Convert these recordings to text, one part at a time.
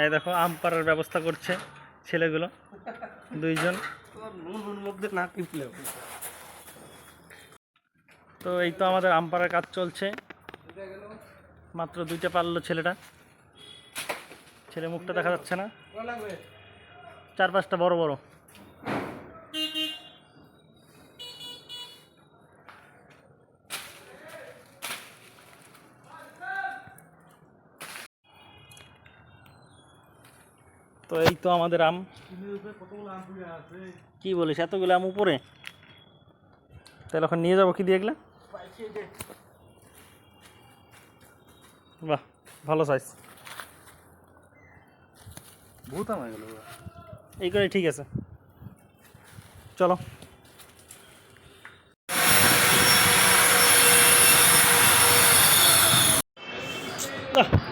এই দেখো, আম পাড়ার ব্যবস্থা করছে ছেলেগুলো, দুইজন। তো এই তো আমাদের আম পাড়ার কাজ চলছে। মাত্র দুইটা পারল ছেলেটা। ছেলে মুখটা দেখা যাচ্ছে না। চার পাঁচটা বড় বড়। তো এই তো আমাদের আম। কি বলিস এতগুলো আম উপরে? তাহলে এখন নিয়ে যাব কি দিয়ে এগুলা? বাহ ভালো সাইজ বহুত আমার গেল এই করে ঠিক আছে। চলো। আহ!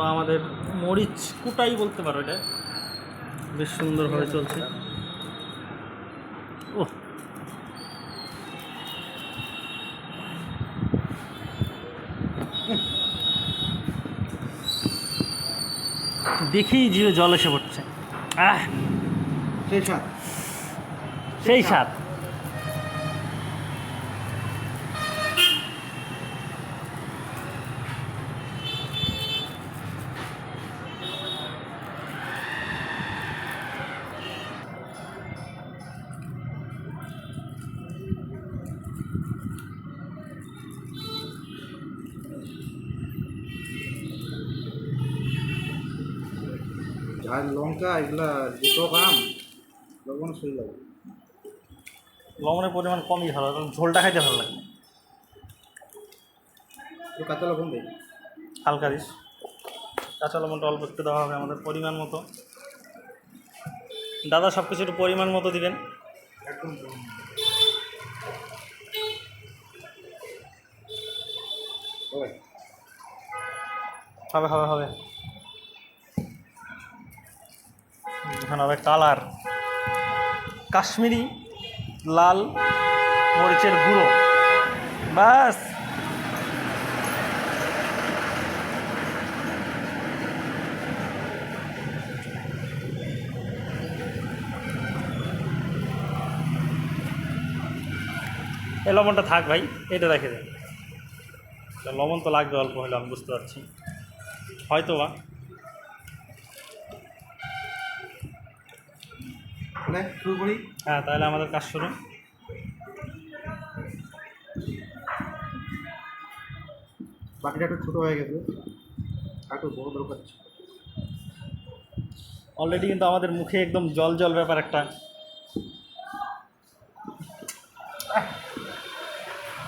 তো আমাদের মরিচ কুটাই বলতে পারো এটা। বেশ সুন্দরভাবে চলছে। ও দেখেই জিভে জল এসে পড়ছে। আহ! সেই সাত সেই স্বাদ। ঝাল লঙ্কা এগুলা দুটো গ্রাম লবণ সই লাগে লবণের পরিমাণ কমই ভালো কারণ ঝোলটা খাইতে ভালো লাগে। তো কাঁচা লবণ দেয় হালকা দিস। কাঁচা লবণটা অল্প একটু দেওয়া হবে আমাদের পরিমাণ মতো। দাদা সব কিছু একটু পরিমাণ মতো দিবেন। একদম হবে হবে হবে। এখন হবে কালার। কাশ্মীরি, লাল, মরিচের গুঁড়ো। বাস এই লবণটা থাক ভাই এটা রেখে দেন লবণ তো লাগবে অল্প হলে আমি বুঝতে পারছি। হয়তো বা তাহলে শুরু করি? হ্যাঁ তাহলে আমাদের কাজ শুরু। বাকিটা একটু ছোটো হয়ে গেছে। আর একটু বড় দরকার। অলরেডি কিন্তু আমাদের মুখে একদম জল জল ব্যাপার একটা।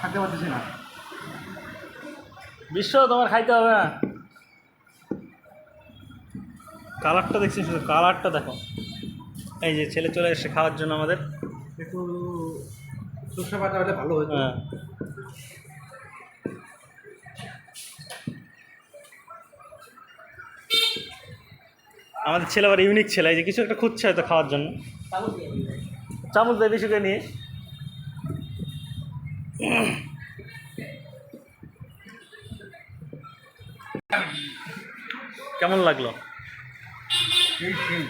থাকতে পারতেছি না। বিশ্ব তোমার খাইতে হবে না। কালারটা দেখছি শুধু কালারটা দেখো। এই যে ছেলে চলে এসে খাওয়ার জন্য আমাদের। একটু বাটা হলে ভালো হতো। হ্যাঁ। আমাদের ছেলে আবার ইউনিক ছেলে এই যে কিছু একটা খুঁজছে হয়তো খাওয়ার জন্য। চামচ দেয় বেশি করে নিয়ে। কেমন লাগল সেই সেই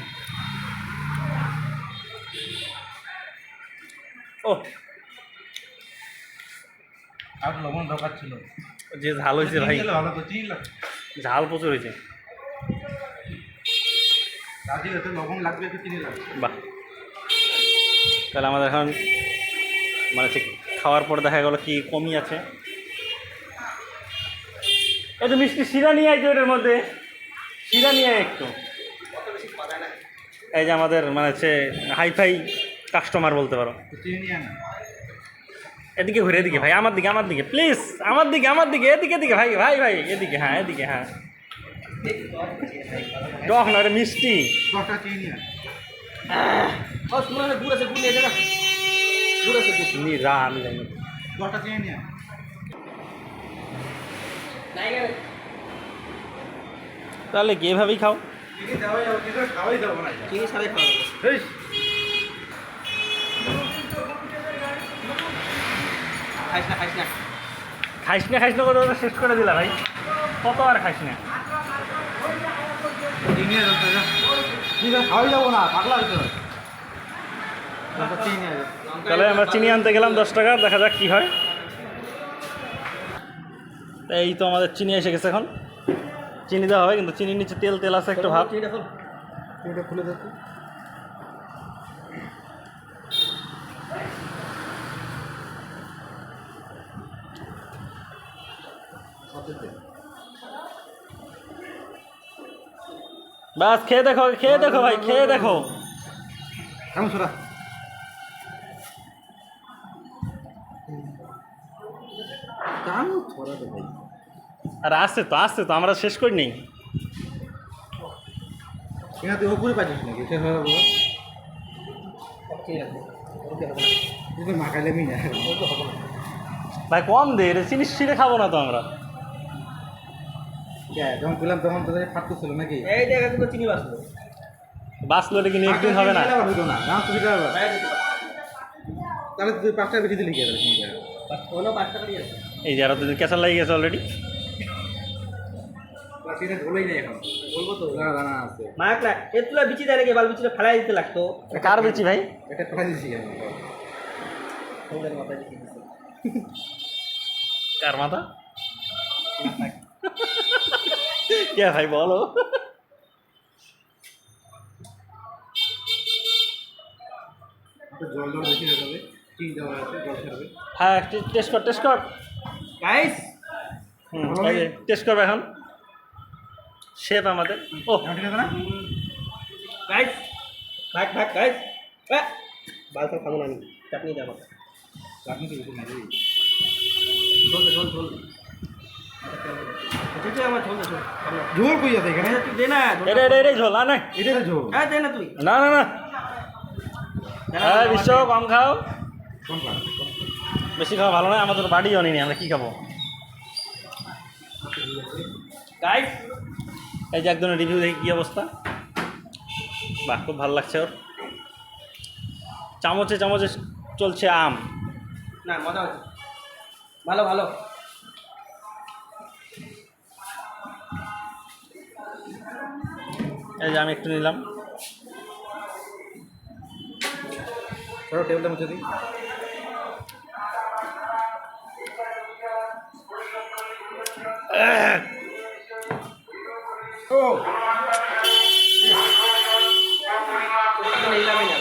ও আর লবণ দরকার ছিল। যে ঝাল হয়েছে ভাই। ঝাল প্রচুর হয়েছে। লবণ লাগবে বাহ। তাহলে আমাদের এখন মানে ঠিক খাওয়ার পর দেখা গেলো কি কমই আছে। একটু মিষ্টি শিরা নিয়ে আইতো এটার মধ্যে। শিরা নিয়ে একটু। এই যে আমাদের মানে হচ্ছে হাইফাই কাস্টমার বলতে পারো। এদিকে ঘুরে এদিকে ভাই আমার দিকে আমার দিকে প্লিজ আমার দিকে আমার দিকে এদিকে এদিকে ভাই ভাই ভাই এদিকে হ্যাঁ এদিকে হ্যাঁ। টক না এটা মিষ্টি। নি জানি। তাহলে কি এভাবেই খাও? খাওয়াই না। খাওয়া যাবে হেই খাইস না খাইস না। খাইস না খাইস না করে ওরা শেষ করে দিলা ভাই। কত আর খাইস না? খাওয়াই যাব পাগলা তাহলে আমরা চিনি আনতে গেলাম দশ টাকা দেখা যাক কি হয়। এই তো আমাদের চিনি এসে গেছে এখন। চিনি দেওয়া হবে কিন্তু চিনির নিচে তেল তেল আছে একটু ভাব। চিনিটা খুলে দেখো। বাস খেয়ে দেখো খেয়ে দেখো ভাই খেয়ে দেখো। কেমন আর আসছে তো আসছে তো আমরা শেষ করি নেই না ভাই কম দে রে চিনি খাব না তো আমরা। যখন পেলাম তখন তোদের ফাটতে ছিল নাকি? এই জায়গা থেকে চিনি বাসলো বাঁচলো এটা কি একদিন হবে না? না না তুমি তাহলে তুই পাঁচটা বেশি দিলি কে কোনো পাঁচটা করে এই যে আরও দুদিন ক্যাচার লাগিয়ে গেছে অলরেডি সেটা ভুলেই নেই এখন। বলব তো। দাঁড়া দাঁড়া আছে। মায়াক লাগ এতুলা বিচি দেয় নাকি? বাল বিচিটা ফেলাই দিতে লাগতো। কার বেচি ভাই? এটা দিছে কার মাথা? কে ভাই বলো একটু জল জল বেশি হয়ে দেওয়া আছে জল হ্যাঁ টেস্ট কর টেস্ট কর গাইস হুম টেস্ট করবে এখন শেফ আমাদের ও গাইস ভাগ ভাগ গাইস বাল তো খাব না আমি চাটনি তো বেশি চল চল ঝোল কই যাতে এখানে? দে না এটা এটা এটাই ঝোল না না। এটা তো ঝোল। হ্যাঁ দে না তুই। না না না। হ্যাঁ বিশ্ব কম খাও। বেশি খাওয়া ভালো নয় আমাদের বাড়িও নেই আমরা কী খাব? গাইস এই যে একজনের রিভিউ দেখি কী অবস্থা। বাহ খুব ভালো লাগছে ওর। চামচে চামচে চলছে আম। না মজা হচ্ছে। ভালো ভালো। এই যে আমি একটু নিলাম। সরো টেবিলটা মুছে দিই। ও! নিলামই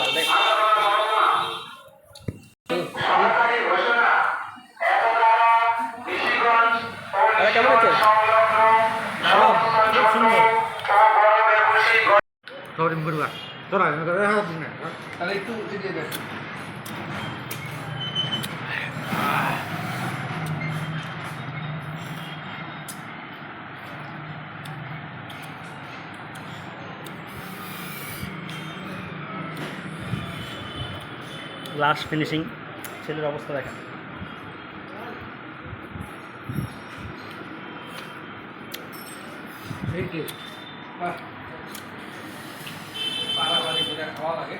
দিয়ে লাস্ট ফিনিশিং ছেলের অবস্থা দেখেন। পাড়া বাড়ি করে খাওয়া লাগে।